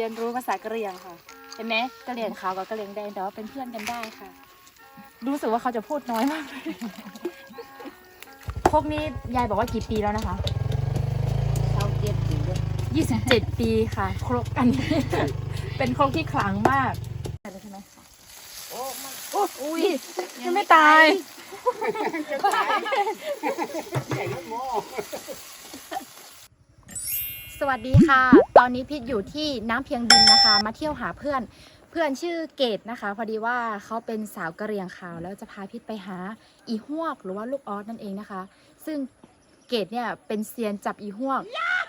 เรียนรู้ภาษากะเหรี่ยงค่ะ เห็นไหมกะเหรี่ยงขาวกับกะเหรี่ยงแดงแต่ว่าเป็นเพื่อนกันได้ค่ะ รู้สึกว่าเขาจะพูดน้อยมากเลยพวกนี้ยายบอกว่ากี่ปีแล้วนะคะเท่าเจ็ดปีเลย27ปีค่ะ ครบกันเป็นครกที่ขลังมากใช่ไหมโอ้มันโอ้อุ้ยยังไม่ตายจะตายใหญ่ลูกโม่ สวัสดีค่ะ ตอนนี้พิษอยู่ที่น้ำเพียงดินนะคะ มาเที่ยวหาเพื่อน เพื่อนชื่อเกดนะคะ พอดีว่าเขาเป็นสาวกระเรียงขาว แล้วจะพาพิษไปหาอีหวก หรือว่าลูกออสนั่นเองนะคะ ซึ่งเกดเนี่ยเป็นเซียนจับอีหวก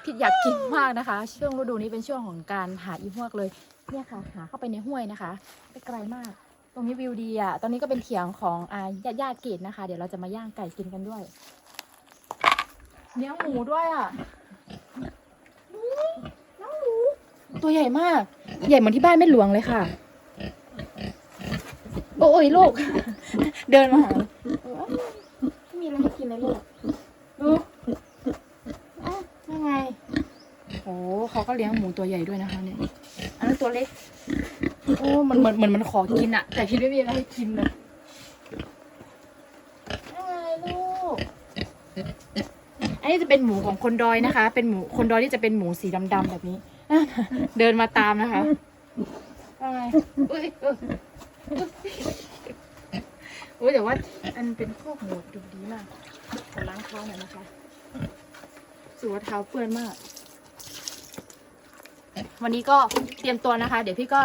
พิษอยากกินมากนะคะ ช่วงฤดูนี้เป็นช่วงของการหาอีหวกเลยเนี่ยค่ะหาเข้าไปในห้วยนะคะไม่ไกลมาก ตรงนี้วิวดีอะ ตอนนี้ก็เป็นเถียงของอาญาติญาติเกดนะคะ เดี๋ยวเราจะมาย่างไก่กินกันด้วย เนื้อหมูด้วยอะ ตัวใหญ่มาก ใหญ่เหมือนที่บ้านแม่หลวงเลยค่ะ โอ้ยลูก เดินมาหาไม่มีอะไรให้กินเลยลูกดูอะยังไงโอ้เขาก็เลี้ยงหมูตัวใหญ่ด้วยนะคะเนี่ย อันนั้นตัวเล็ก โอ้มันเหมือนเหมือนมันขอกินอะแต่พี่ไม่มีอะไรให้กินเลยยังไงลูก อันนี้จะเป็นหมูของคนดอยนะคะ เป็นหมูคนดอยที่จะเป็นหมูสีดำๆแบบนี้ เดินมาตามนะคะอะไรอุ้ยอุ้ยอุ้ยแต่ว่าอันเป็นพวกหมูดูดีมากขอล้างเท้าหน่อยนะคะสูว่าเท้าเปื้อนมาก วันนี้ก็เตรียมตัวนะคะ เดี๋ยวพี่ก็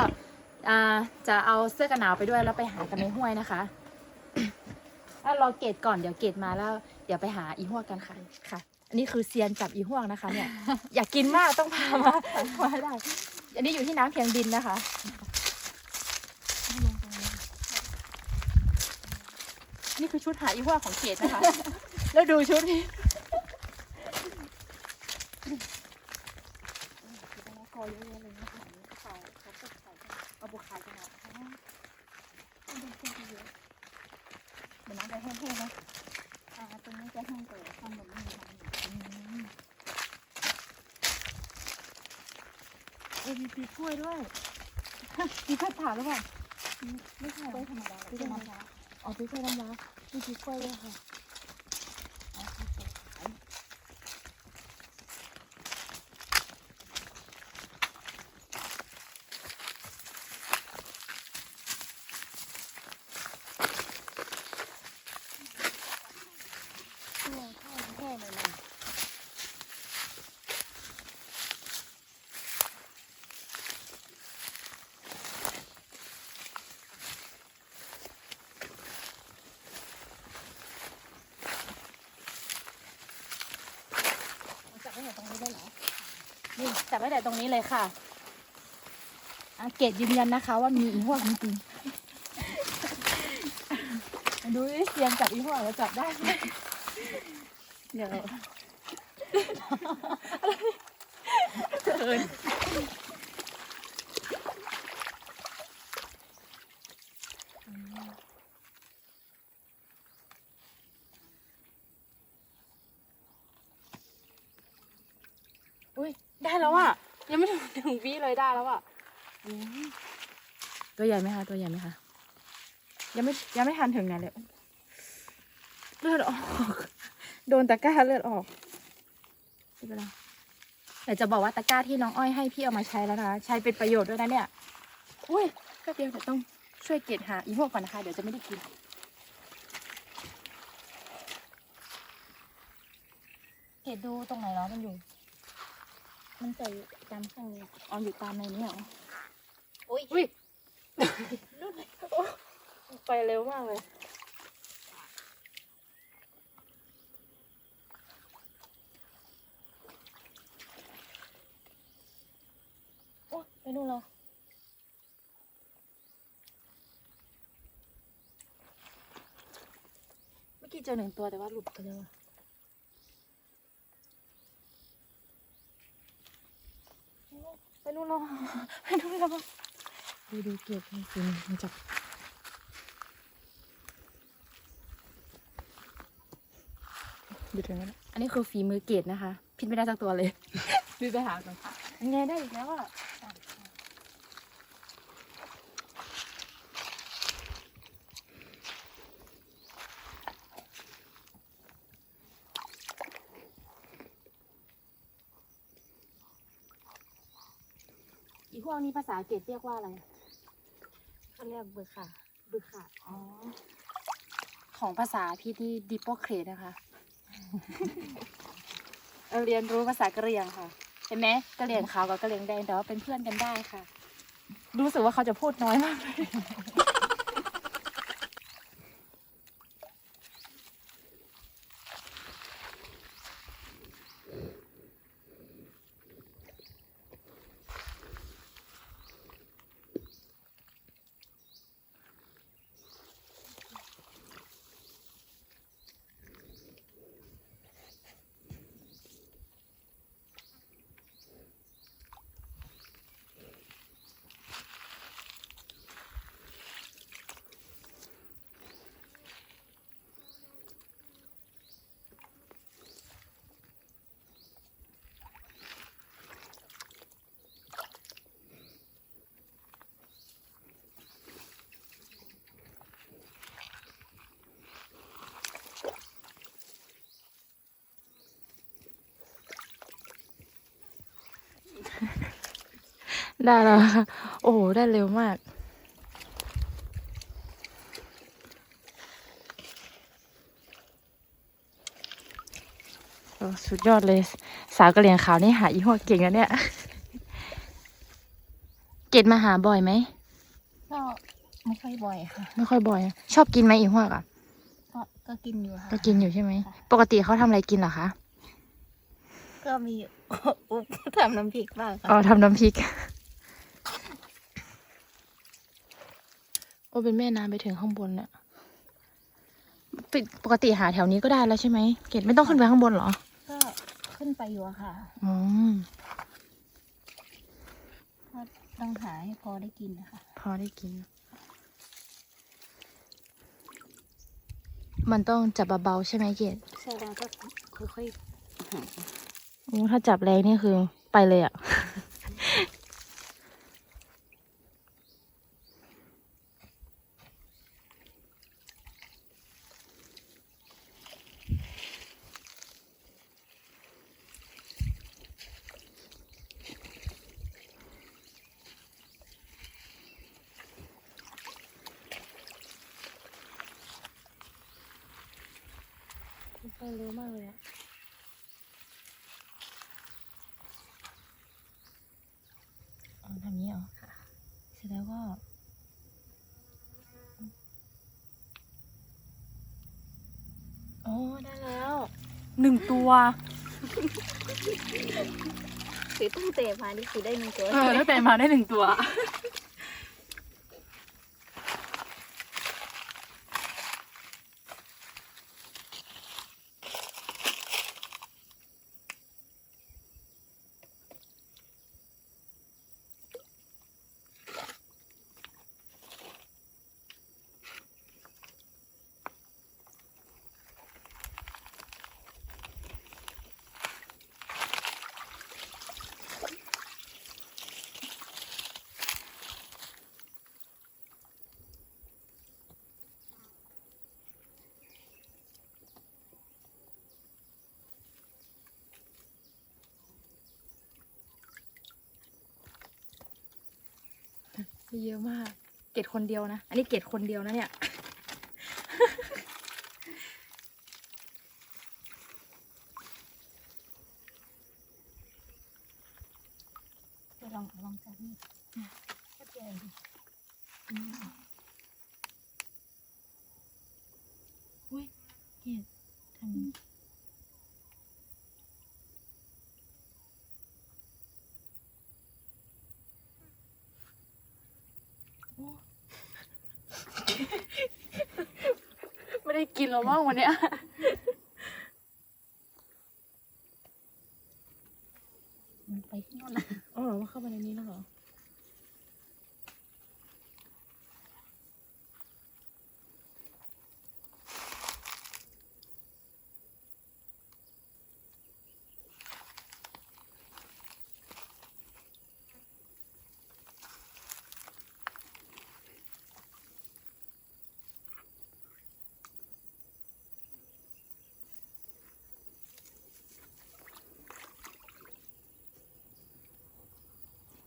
อ่าจะเอาเสื้อกันหนาวไปด้วยแล้วไปหากันในห้วยนะคะอะรอเกตก่อนเดี๋ยวเกตมาแล้ว เดี๋ยวไปหาอีหวกกันค่ะค่ะ อันนี้คือเซียนจับอีห่วกนะคะ เนี่ย อยากกินมากต้องพามามาได้ อันนี้อยู่ที่น้ำเพียงดินนะคะนี่คือชุดหาอีห่วกของเกตนะคะ แล้วดูชุดนี้กอเยอะๆเลยนะคะเขาเขาตกใส่เอาบุคายกันเอาเดี๋ยวน้ำจะแห้งๆนะอ่าตรงนี้จะแห้งกว่าข้างบนำอยู่ เออมีปีกล้วยด้วย มีข้าวสารหรือเปล่าไม่ใช่ไว้ธรรมดาที่จะมาช้าอ๋อปีกล้วยน้ำว้ามีปีกล้วยด้วยค่ะ เอาเข้าไปขาย เนี่ยข้าวแห้งเลยนะ จับไว้ไหนตรงนี้ได้เหรอ นี่จับไว้แต่ตรงนี้เลยค่ะอาเกตยืนยันนะคะ ว่ามีอีหัวจริงๆดูดิเซียนจับอีหวแล้วจับได้ไหมเดี๋ยวเกินอุ้ยได้แล้วอะ ยังไม่ถึงหนึ่งวิ เลยได้แล้วอะตัวใหญ่ไหมคะ ตัวใหญ่ไหมคะ ยังไม่ยังไม่ทันถึงไหนเลย เลือดออก โดนตะกร้าเลือดออกไม่เป็นไรแต่จะบอกว่าตะกร้าที่น้องอ้อยให้พี่เอามาใช้แล้วนะคะใช้เป็นประโยชน์ด้วยนะเนี่ย อุ้ยแป๊บเดียวเดี๋ยวต้องช่วยเก็บหาอีพวกก่อนนะคะ เดี๋ยวจะไม่ได้กินเก็บดูตรงไหนเนาะมันอยู่ มันใส่ตามข้างนี้อ๋ออยู่ตามในนี้เหรออุ้ยอุ้ยไปเร็วมากเลยโอ้ไปนู่นแล้วเมื่อกี้เจอหนึ่งตัวแต่ว่าหลุดไปแล้วอะโอ้ไปนู่นแล้ว ไปนู่นแล้วดูดูเก็บจริงๆมันจับดูถึงแล้วอันนี้คือฝีมือเกตนะคะ พิดไม่ได้สักตัวเลยพี่ไปหาก่อนยังไงได้อีกแล้วอะ พวกนี้ภาษาอังกฤษเรียกว่าอะไรเขาเรียกเบอร์ค่ะ บึกค่ะอ๋อ ของภาษาพี่ที่ดิปโปเครดนะคะ เราเรียนรู้ภาษากะเหรี่ยงค่ะ เห็นไหมกะเหรี่ยงขาวกับกะเหรี่ยงแดงแต่ว่าเป็นเพื่อนกันได้ค่ะ รู้สึกว่าเขาจะพูดน้อยมากเลย ได้แล้วค่ะโอ้โห ได้เร็วมากโอ้สุดยอดเลย สาวกะเหรี่ยงขาวนี่หาอีหัวเก่งนะเนี่ย เกดมาหาบ่อยไหมก็ไม่ค่อยบ่อยค่ะ ไม่ค่อยบ่อย ชอบกินไหมอีหัวกอะก็ก็กินอยู่ค่ะ ก็กินอยู่ใช่ไหมค่ะปกติเขาทำอะไรกินเหรอคะ ก็มี อุ๊บทำน้ำพริกบ้างอ๋อค่ะทำน้ำพริก โอ้เป็นแม่น้ำไปถึงข้างบนเนี่ยปกปกติหาแถวนี้ก็ได้แล้วใช่ไหมเกดไม่ต้องขึ้นไปข้างบนเหรอ ก็ขึ้นไปอยู่อะค่ะอ๋อก็ต้องหาให้พอได้กินนะคะพอได้กิน มันต้องจับเบาๆใช่ไหมเกดใช่แล้วก็ค่อยโอ้ถ้าจับแรงนี่คือไปเลยอะ ไปเร็วมากเลยอะอ๋อทำนี้เหรอค่ะเสร็จแล้วก็โอ้ได้แล้วหนึ่งตัวๆคือตั้งแต่มานี่คือได้หนึ่งตัวเออตั้งแต่มาได้หนึ่งตัว เยอะมาก เกตคนเดียวนะ อันนี้เกตคนเดียวนะเนี่ย ไปลองลองจับนี่ก็เจอดิ อุ้ยเกตทำนี้โอ้ ไม่ได้ กินแล้วมั้งวันเนี้ยมันไปที่โน่นละอ๋อเหรอว่าเข้าไปในนี้แล้วเหรอ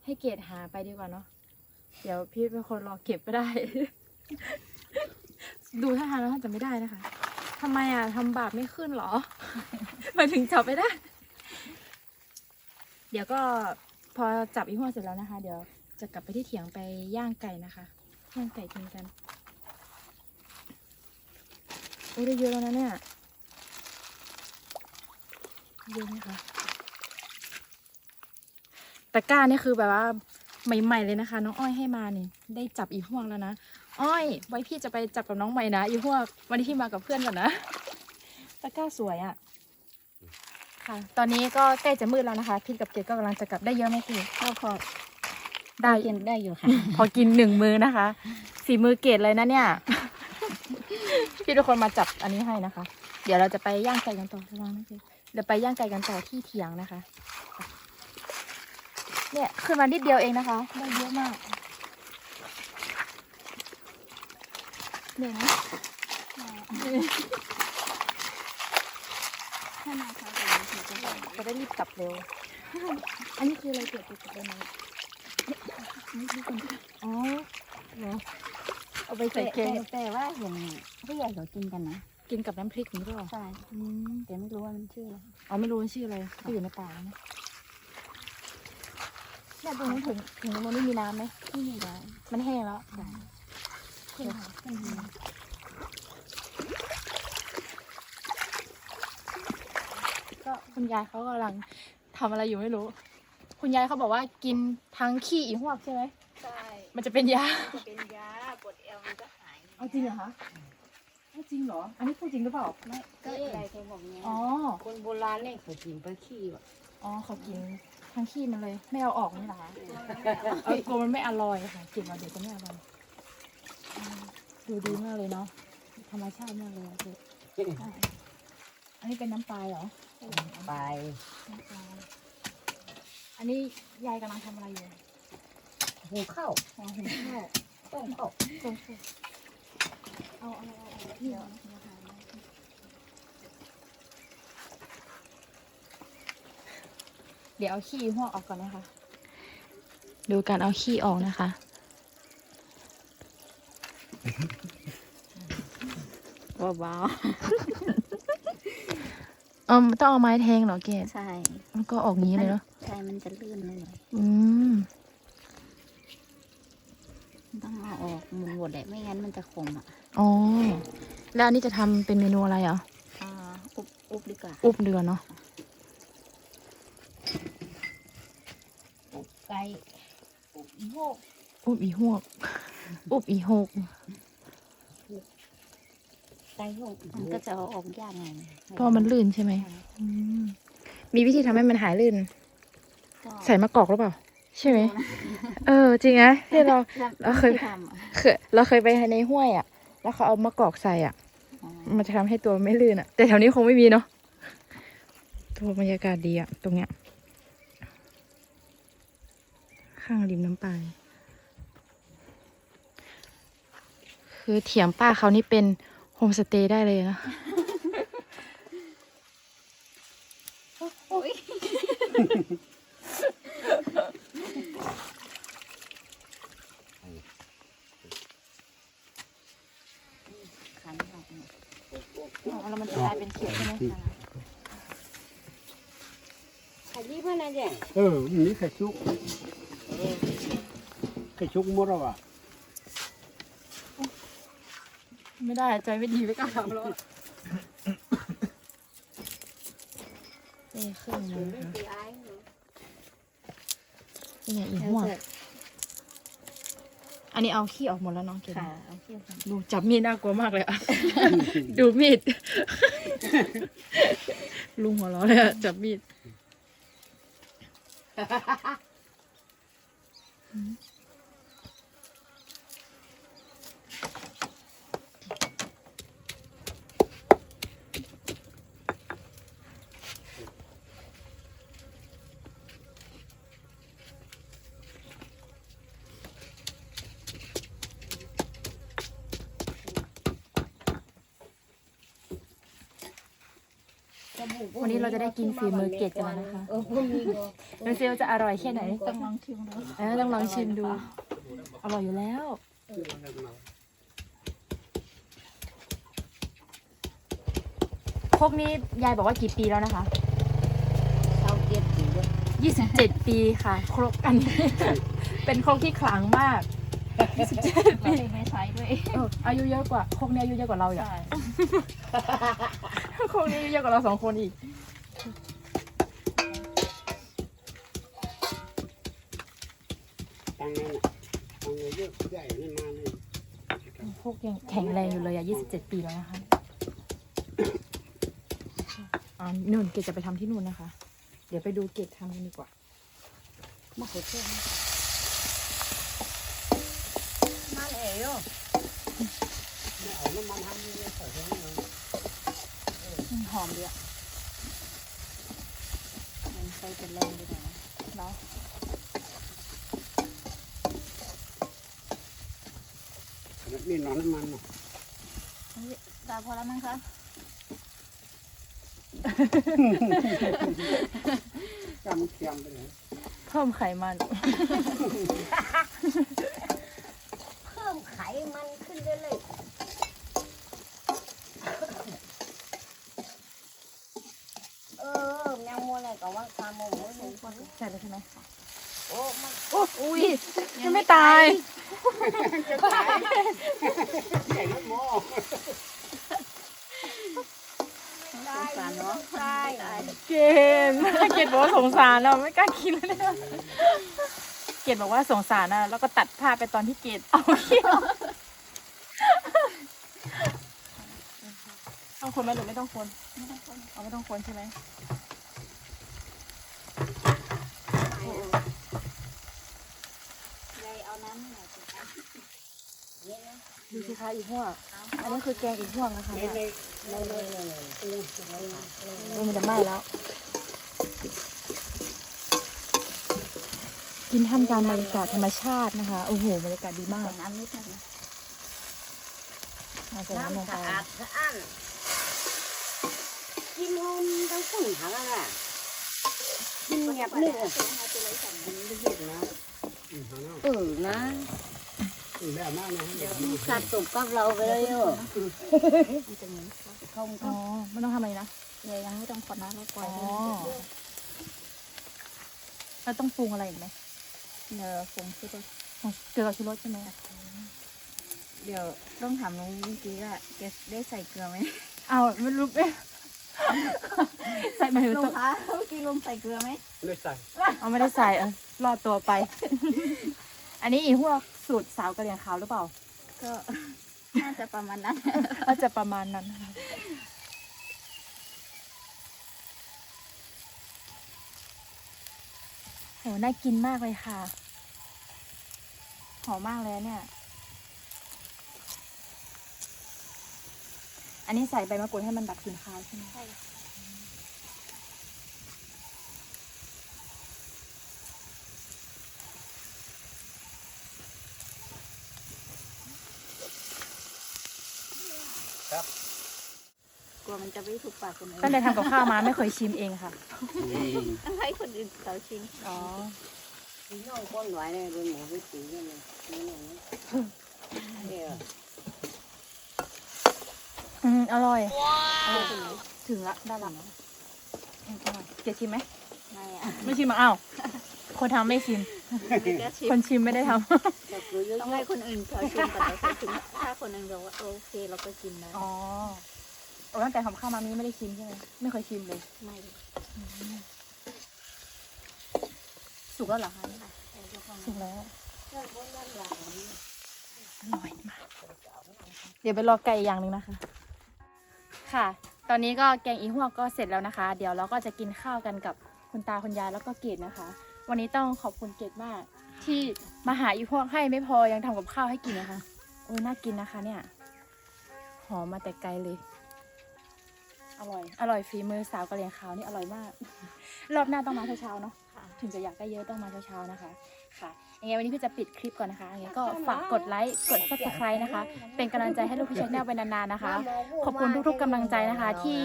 ให้เกดหาไปดีกว่าเนาะเดี๋ยวพี่เป็นคนรอเก็บก็ได้ ดูท่าทางแล้วท่านจะไม่ได้นะคะทำไมอะทำบาปไม่ขึ้นเหรอ มาถึงจับไม่ได้ เดี๋ยวก็พอจับอีหัวเสร็จแล้วนะคะ เดี๋ยวจะกลับไปที่เถียงไปย่างไก่นะคะย่างไก่กินกันโอ้ยได้เยอะแล้วนะเนี่ยเยอะไหมคะ ตะกร้านี่คือแบบว่าใหม่ๆเลยนะคะ น้องอ้อยให้มานี่ ได้จับอีห่วงแล้วนะอ้อย ไว้พี่จะไปจับกับน้องใหม่นะอีห่วงวันนี้พี่มากับเพื่อนก่อนนะตะกร้าสวยอะ่ะค่ะ ตอนนี้ก็ใกล้จะมืดแล้วนะคะพี่กับเกดก็กำลังจะกลับได้เยอะไหมพี่ก็พอได้กินได้อยู่ค่ะ พอกินหนึ่งมือนะคะฝีมือเกดเลยนะเนี่ย พี่ทุกคนมาจับอันนี้ให้นะคะ เดี๋ยวเราจะไปย่างไก่กันต่อระวังนะพี่เดี๋ยวไปย่างไก่กันต่อที่เถียงนะคะ เนี่ยขึ้นมานิดเดียวเองนะคะ ได้เยอะมากเดี๋ยวนะถ้ามาค่ะเดี๋ยวเราจะได้จะได้รีบกลับเร็ว อันนี้คืออะไรเกิดติดกับใบไม้อ๋อเหรอเอาไปใส่แต่แกงแต่ว่าเห็นผู้ใหญ่เขากินกันนะกินกับน้ำพริกอย่างนี้หรือเปล่าใช่อืมแต่ไม่รู้ว่ามันชื่ออะไรอ๋อไม่รู้ว่าชื่ออะไรก็อยู่ในป่านะ เนี่ยตรงนี้นถึงถึงตรงนี้มีน้ำไหมที่นี่แล้วมันแห้งแล้วขึ้นค่ะขึ้นมาก็คุณยายเขากำลังทำอะไรอยู่ไม่รู้ คุณยายเขาบอกว่ากินทั้งขี้อีหวกใช่ไหมใช่มันจะเป็นยาจะเป็นยาปวดเอวมันก็หายเอาจริงเหรอคะเอาจริงเหรอ อันนี้พูดจริงหรือเปล่าไม่ก็อะไรเคยบอกเนี้ยอ๋อคนโบราณเนี่ยเขากินปลาขี้ว่ะอ๋อเขากิน ทั้งขี้มันเลย ไม่เอาออกนี่เหรอคะเออกลัวมันไม่อร่อยค่ะกินมาเดี๋ยวจะไม่อร่อยอืมดูดีมากเลยเนาะธรรมชาติมากเลยอะเจ๊ใช่อันนี้เป็นน้ำปลาเหรอไปน้ำปลาอันนี้ยายกำลังทำอะไรอยู่หุงข้าวอ๋อหุงข้าวต้มข้าวต้มข้าว เอาเอาเอาเอาที่เอานะคะ เดี๋ยวเอาขี้หัวออกก่อนนะคะ ดูการเอาขี้ออกนะคะเบาเออต้องเอาไม้แทงเหรอเกดๆใช่ มันก็ออกงี้เลยเนาะใช่ มันจะลื่นเลย อืม ต้องเอาออกหมุนหมดเลยไม่งั้นมันจะขมอะ อ๋อ แล้วอันนี้จะทำเป็นเมนูอะไรเหรออ่าอุบอุบดีกว่า อุบเดือนเนาะ ไก่ อุบอีหวกอุบอีหกไก่หกมันก็จะเอาออกยากไงเพราะมันลื่นใช่ไหมอืมมีวิธีทำให้มันหายลื่น ก็ใส่มะกอกหรือเปล่า ใช่ไหมเออ จริงนะที่เรา เราเคยที่ทำอะเคยเราเคยไปในห้วยอะ แล้วเขาเอามะกอกใส่อะ อ๋อมันจะทำให้ตัวไม่ลื่นอะ แต่แถวนี้คงไม่มีเนาะตัวบรรยากาศดีอะ ตรงเนี้ย ข้างริมน้ำปลายคือเถียงป้าเขานี่เป็นโฮมสเตย์ได้เลยนะขันออกเนี่ยอ๋อแล้วมันจะกลายเป็นเขียวใช่ไหมคะขายดีมากนะเจ๊เออมีไข่ชุกไข่ ชุกหมดแล้วอะไม่ได้ใจไม่ดีไม่กล้าทำแล้วนี่เครื่องมือค่ะนี่ไงอีหัวอันนี้เอาขี้ออกหมดแล้วน้องเก๋ค่ะเอาเที่ยวกันดูจับมีดน่ากลัวมากเลยอะ ดูมีด ลุงหัวเราะเลยอะจับมีด วันนี้เราจะได้กินฝีมือเกดกันแล้วนะคะเออพวกนี้ก็ดูซิว่าจะอร่อยแค่ไหนต้องลองชิมดูเออต้องลองชิมดู อร่อยอยู่แล้ว พวกนี้ยายบอกว่ากี่ปีแล้วนะคะเท่าเก็บอยู่ด้วย27ปีค่ะ ครกอันนี้ เป็นครกที่ขลังมาก27ไม่ปีไม่ใช้ด้วยเอออายุเยอะกว่าครกนี้อายุเยอะกว่าเราอย่าง ใช่ครกนี้อายุเยอะกว่าเราสองคนอีก ตังนั้นน่ะตังเยอะใหญ่นี่มาเลยพวกยังแข็งแรงอยู่เลยอะ27 ปีแล้วนะคะอ่านู่นเกดจะไปทำที่นู่นนะคะ เดี๋ยวไปดูเกดทำกันดีกว่า มะเขือเทศมาแล้ว ไม่เอาน้ำมันทำเลยใส่ไปเลย หอมดีอะมันใช้เป็นแรงดีกว่านะเนาะนี่นอนน้ำมันเนาะตาพอแล้วมั้งคะจำเทียมไปเลยเพิ่มไขมัน เพิ่มไขมันขึ้นเรื่อยๆเออแม วมัวอะไรก็ว่าคาโมโมหนึ่งคนใช่เลยใช่ไหมโอ้มันอุ้ยยังไม่ตายใหญ่น้ำหม้อสงสารเนาะใช่เกณฑ์เกดบอกว่าสงสารเราไม่กล้ากินเลยนะเกดบอกว่าสงสารนะแล้วก็ตัดภาพไปตอนที่เกดเอาเขี้ยวต้องคนไหมหรือไม่ต้องคน ไม่ต้องคนเอาไม่ต้องคนใช่ไหม ยายเอา น้ำหน่อยสิคะเนี่ยนะดูสิคะอีกหัวกอันนี้คือแกงอีกหัวกนะคะเลเนี่ยยเลยเลยเลยเลยเออมันจะไหม้แล้ว กินท่ามกลางบรรยากาศธรรมชาตินะคะ โอ้โหบรรยากาศดีมากใส่น้ำนิดนึงนะเอาใส่น้ำลงน้ำไปสะอาดสะอ้านกินหอมทั้งฝุ่นทั้งอะไรกินเงียบนึกเอา อืมเอาเนาะเออนะอืมแบบนั้นนะเดี๋ยวสัตว์ตกกับเราไปเลยเออมันจะเหมือนเขาอ๋อไม่ต้องทำอะไรนะยายยังไม่ต้องคนนะเราปล่อ๋ออยให้มันเดือดแล้วต้องปรุงอะไรอีกไหมเดี๋ยวผงชูรสของเกลือกับชูรสใช่ไหมเดี๋ยวต้องถามน้องเมื่อกี้ว่าแกได้ใส่เกลือไหมเอาไม่รู้เอ๊ะใส่มาถึงลุตังวคะเมื่อกี้ลุงใส่เกลือไหมเลยใส่เอาไม่ได้ใส่เออรอดตัวไป อันนี้อีหัวกสูตรสาวกะเหรี่ยงขาวหรือเปล่า ก็น่าจะประมาณนั้น ก็จะประมาณนั้นนะคะโห น่ากินมากเลยค่ะ หอมมากเลยอะเนี่ย อันนี้ใส่ใบมะกรูดให้มันดับกลิ่นคาวใช่ไหม ใช่ มันจะไม่ถูกปากคนอื่นตั้งแต่ทำกับข้าวมาไม่เคยชิมเองค่ะ ต้องให้คนอื่นเขาชิมอ๋อพี่น้องคนไหวเลยเป็นหมูเป็นสีกันเลยนี่อย่างนี้เดี๋ยวอืมอร่อยอร่อยถึงละได้ละอืมอร่อยเกดชิมไหมไม่อะไม่ชิมอะอ้าวคนทำไม่ชิมไม่กล้าชิมคนชิมไม่ได้ทำจะคือเยอะต้องให้คนอื่นเขาชิมก่อนเราค่อยชิมถ้าคนอื่นบอกว่าโอเคเราก็กินได้อ๋อโอ้ตั้งแต่ทำข้าวมานี้ไม่ได้ชิมใช่ไหมไม่เคยชิมเลยไม่สุกแล้วเหรอคะค่ะเอาเฉพาะสุกแล้วเพื่อนคนด้านหลังอร่อยมากเดี๋ยวไปรอไก่อีกอย่างหนึ่งนะคะ ค่ะ ตอนนี้ก็แกงอีหัวกก็เสร็จแล้วนะคะ เดี๋ยวเราก็จะกินข้าวกันกับคุณตาคุณยายแล้วก็เกดนะคะ วันนี้ต้องขอบคุณเกดมาก ที่มาหาอีหัวกให้ไม่พอยังทำกับข้าวให้กินนะคะโอ้ยน่ากินนะคะ เนี่ยหอมมาแต่ไกลเลย อร่อย อร่อยฝีมือสาวกะเหรี่ยงขาวนี่อร่อยมาก รอบหน้าต้องมาเช้าๆเนาะ ค่ะ ถึงจะอยากได้เยอะต้องมาเช้าๆนะคะ ค่ะ ยังไงวันนี้พี่จะปิดคลิปก่อนนะคะ ยังไงก็ฝากกดไลค์ กด subscribe นะคะ เป็นกำลังใจให้ลูกพี่ชแนลไปนานๆนะคะ ขอบคุณทุกๆกำลังใจนะคะ ที่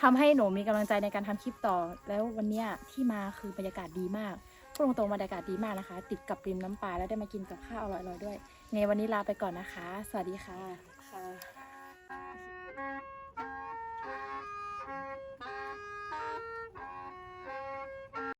ททำให้หนูมีกำลังใจในการทำคลิปต่อ แล้ววันเนี้ยที่มาคือบรรยากาศดีมากพูดตรงๆบรรยากาศดีมากนะคะ ติดกับริมน้ำปลาแล้วได้มากินกับข้าวอร่อยๆด้วยไงวันนี้ลาไปก่อนนะคะ สวัสดีค่ะค่ะ